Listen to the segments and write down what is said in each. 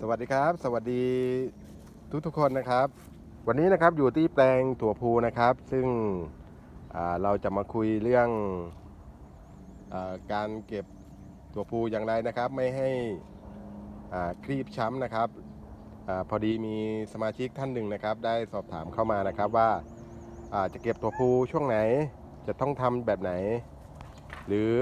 สวัสดีครับ สวัสดีทุกทุกคนนะครับ วันนี้นะครับอยู่ที่แปลงถั่วพูนะครับ ซึ่งเราจะมาคุยเรื่องอการเก็บถั่วพูอย่างไรนะครับ ไม่ให้ครีบช้ำนะครับอพอดีมีสมาชิกท่านหนึ่งนะครับ ได้สอบถามเข้ามานะครับว่าจะเก็บถั่วพูช่วงไหนจะต้องทำแบบไหน หรือ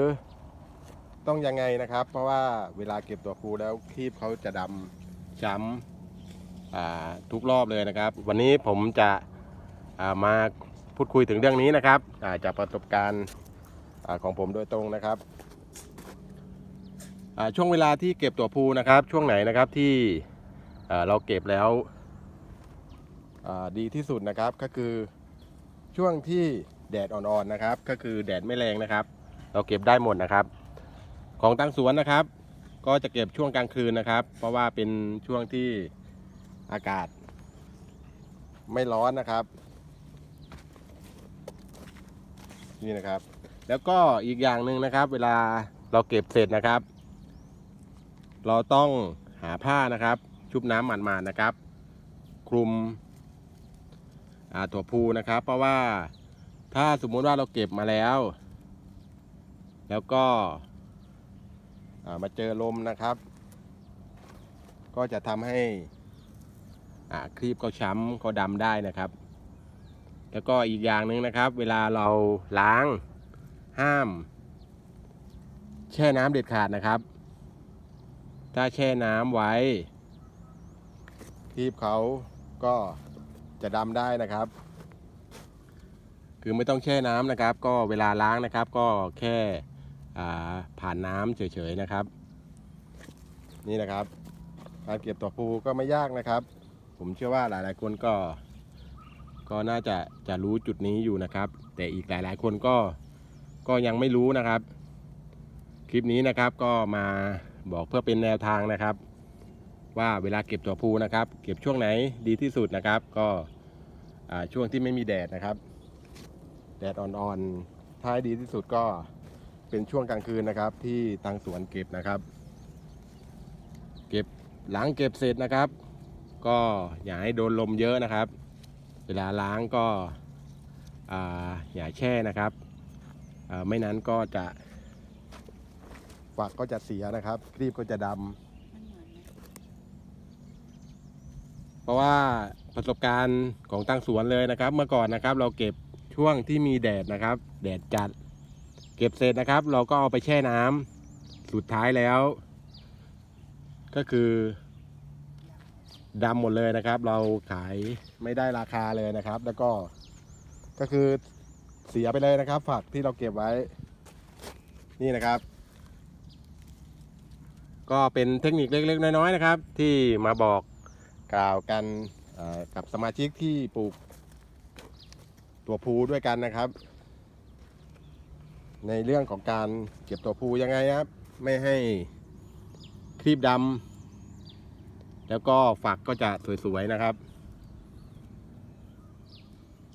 ต้องยังไงนะครับ เพราะว่าเวลาเก็บตัวพูแล้วครีบเขาจะดำ ช้ำทุกรอบเลยนะครับ วันนี้ผมจะามาพูดคุยถึงเรื่องนี้นะครับาจากประสบการณ์ของผมโดยตรงนะครับช่วงเวลาที่เก็บตัวพูนะครับ ช่วงไหนนะครับที่เราเก็บแล้วดีที่สุดนะครับก็คือช่วงที่แดดอ่อนๆนะครับ ก็คือแดดไม่แรงนะครับ เราเก็บได้หมดนะครับ ของตั้งสวนนะครับ ก็จะเก็บช่วงกลางคืนนะครับ เพราะว่าเป็นช่วงที่อากาศ ไม่ร้อนนะครับ นี่นะครับ แล้วก็อีกอย่างหนึ่งนะครับ เวลาเราเก็บเสร็จนะครับ เราต้องหาผ้านะครับ ชุบน้ำหมาดๆนะครับ คลุมถั่วพูนะครับ เพราะว่าถ้าสมมุติว่าเราเก็บมาแล้ว แล้วก็ มาเจอลมนะครับ ก็จะทำให้อ่าครีบเขาช้ำเขาดำได้นะครับ แล้วก็อีกอย่างหนึ่งนะครับ เวลาเราล้างห้าม แช่น้ำเด็ดขาดนะครับ ถ้าแช่น้ำไว้ครีบเขาก็จะดำได้นะครับ คือไม่ต้องแช่น้ำนะครับ ก็เวลาล้างนะครับ ก็แค่ ผ่านน้ำเฉยๆนะครับ นี่นะครับการเก็บตัวปูก็ไม่ยากนะครับ ผมเชื่อว่าหลายๆคนก็ ก็น่าจะจะรู้จุดนี้อยู่นะครับ แต่อีกหลายๆคนก็ก็ยังไม่รู้นะครับ คลิปนี้นะครับก็มาบอกเพื่อเป็นแนวทางนะครับ ว่าเวลาเก็บตัวพูนะครับ เก็บช่วงไหนดีที่สุดนะครับ ก็ช่วงที่ไม่มีแดดนะครับ แดดอ่อนๆถ้าให้ดีที่สุดก็ เป็นช่วงกลางคืนนะครับ ที่ทางสวนเก็บนะครับ เก็บหลังเก็บเสร็จนะครับ ก็อย่าให้โดนลมเยอะนะครับ เวลาล้างก็ออย่าแช่นะครับไม่นั้นก็จะฝักก็จะเสียนะครับครีบก็จะดำเหมือนไหมเพราะว่าประสบการณ์ของตั้งสวนเลยนะครับ เมื่อก่อนนะครับ เราเก็บช่วงที่มีแดดนะครับ แดดจัด เก็บเสร็จนะครับ เราก็เอาไปแช่น้ำสุดท้ายแล้ว ก็คือดำหมดเลยนะครับ เราขายไม่ได้ราคาเลยนะครับ แล้วก็ก็คือเสียไปเลยนะครับ ฝักที่เราเก็บไว้ นี่นะครับ ก็เป็นเทคนิคเล็กๆ น้อยๆนะครับ ที่มาบอกกล่าวกันกับสมาชิกที่ปลูกตัวพูด้วยกันนะครับ ในเรื่องของการเก็บตัวพูยังไงครับ ไม่ให้ครีบดำแล้วก็ฝักก็จะสวยๆนะครับ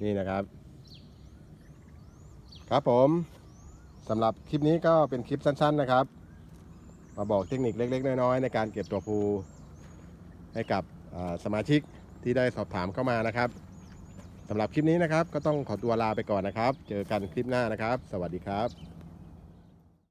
นี่นะครับ ครับผมสำหรับคลิปนี้ก็เป็นคลิปสั้น ๆนะครับ มาบอกเทคนิคเล็ก ๆ น้อยๆในการเก็บตัวพูให้กับสมาชิกที่ได้สอบถามเข้ามานะครับ สำหรับคลิปนี้นะครับ ก็ต้องขอตัวลาไปก่อนนะครับ เจอกันคลิปหน้านะครับ สวัสดีครับ